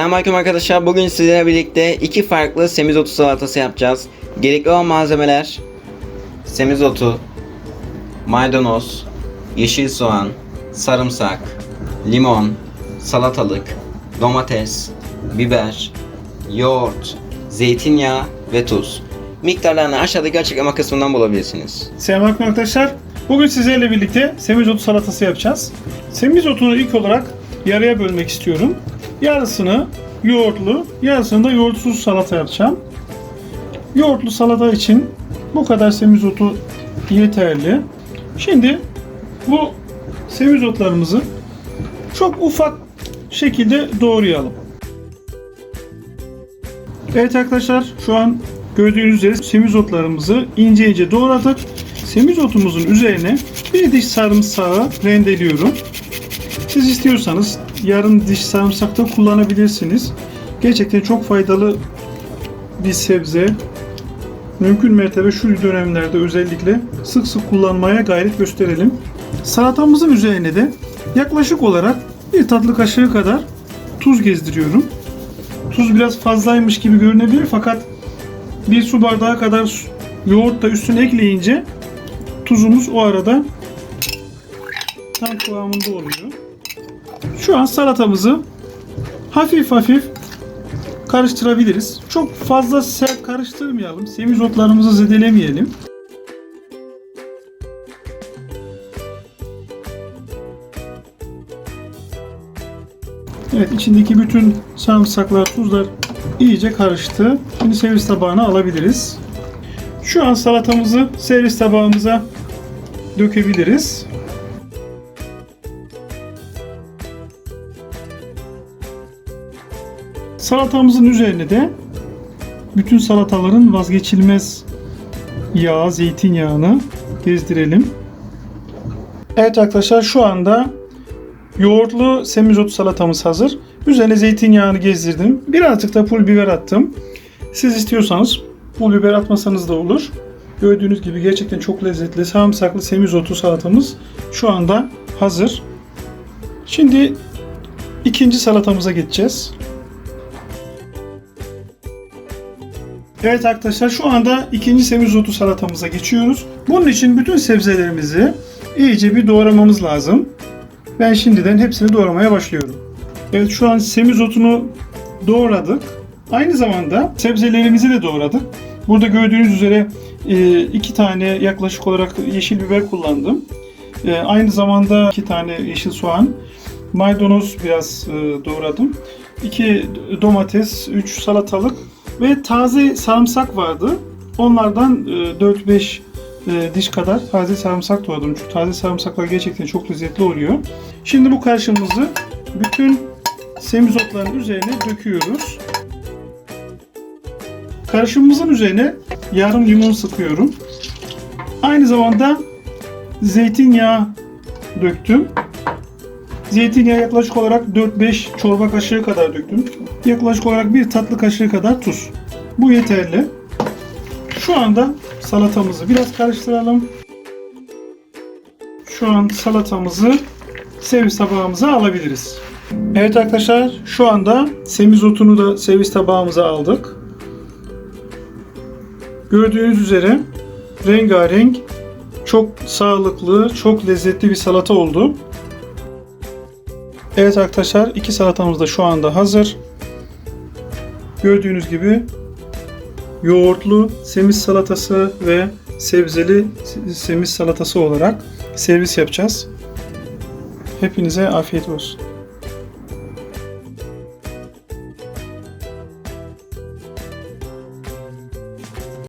Selamünaleyküm arkadaşlar. Bugün sizlerle birlikte iki farklı semizotu salatası yapacağız. Gerekli olan malzemeler semizotu, maydanoz, yeşil soğan, sarımsak, limon, salatalık, domates, biber, yoğurt, zeytinyağı ve tuz. Miktarlarını aşağıdaki açıklama kısmından bulabilirsiniz. Selamünaleyküm arkadaşlar. Bugün sizlerle birlikte semizotu salatası yapacağız. Semizotunu ilk olarak yarıya bölmek istiyorum. Yarısını yoğurtlu, yarısını da yoğurtsuz salata yapacağım. Yoğurtlu salata için bu kadar semizotu yeterli. Şimdi bu semizotlarımızı çok ufak şekilde doğrayalım. Evet arkadaşlar şu an gördüğünüz üzere semizotlarımızı ince ince doğradık. Semizotumuzun üzerine bir diş sarımsağı rendeliyorum. Siz istiyorsanız yarım diş sarımsak da kullanabilirsiniz. Gerçekten çok faydalı bir sebze. Mümkün mertebe şu dönemlerde özellikle sık sık kullanmaya gayret gösterelim. Salatamızın üzerine de yaklaşık olarak bir tatlı kaşığı kadar tuz gezdiriyorum. Tuz biraz fazlaymış gibi görünebilir fakat bir su bardağı kadar yoğurt da üstüne ekleyince tuzumuz o arada tam kıvamında oluyor. Şu an salatamızı hafif hafif karıştırabiliriz. Çok fazla sert karıştırmayalım. Semizotlarımızı zedelemeyelim. Evet içindeki bütün sarımsaklar, tuzlar iyice karıştı. Şimdi servis tabağına alabiliriz. Şu an salatamızı servis tabağımıza dökebiliriz. Salatamızın üzerine de bütün salataların vazgeçilmez yağı, zeytinyağını gezdirelim. Evet arkadaşlar şu anda yoğurtlu semizotu salatamız hazır. Üzerine zeytinyağını gezdirdim. Birazcık da pul biber attım. Siz istiyorsanız pul biber atmasanız da olur. Gördüğünüz gibi gerçekten çok lezzetli sarımsaklı semizotu salatamız şu anda hazır. Şimdi ikinci salatamıza geçeceğiz. Evet arkadaşlar şu anda ikinci semizotu salatamıza geçiyoruz. Bunun için bütün sebzelerimizi iyice bir doğramamız lazım. Ben şimdiden hepsini doğramaya başlıyorum. Evet şu an semizotunu doğradık. Aynı zamanda sebzelerimizi de doğradık. Burada gördüğünüz üzere e, iki tane yaklaşık olarak yeşil biber kullandım. E, Aynı zamanda iki tane yeşil soğan, maydanoz biraz e, doğradım. İki domates, üç salatalık ve taze sarımsak vardı. Onlardan e, 4-5 e, diş kadar taze sarımsak doğradım. Çünkü taze sarımsaklar gerçekten çok lezzetli oluyor. Şimdi bu karışımımızı bütün semizotların üzerine döküyoruz. Karışımımızın üzerine yarım limon sıkıyorum. Aynı zamanda zeytinyağı döktüm. Zeytinyağı yaklaşık olarak 4-5 çorba kaşığı kadar döktüm. Yaklaşık olarak bir tatlı kaşığı kadar tuz. Bu yeterli. Şu anda salatamızı biraz karıştıralım. Şu an salatamızı servis tabağımıza alabiliriz. Evet arkadaşlar şu anda semizotunu da servis tabağımıza aldık. Gördüğünüz üzere rengarenk çok sağlıklı, çok lezzetli bir salata oldu. Evet arkadaşlar iki salatamız da şu anda hazır. Gördüğünüz gibi yoğurtlu semiz salatası ve sebzeli semiz salatası olarak servis yapacağız. Hepinize afiyet olsun.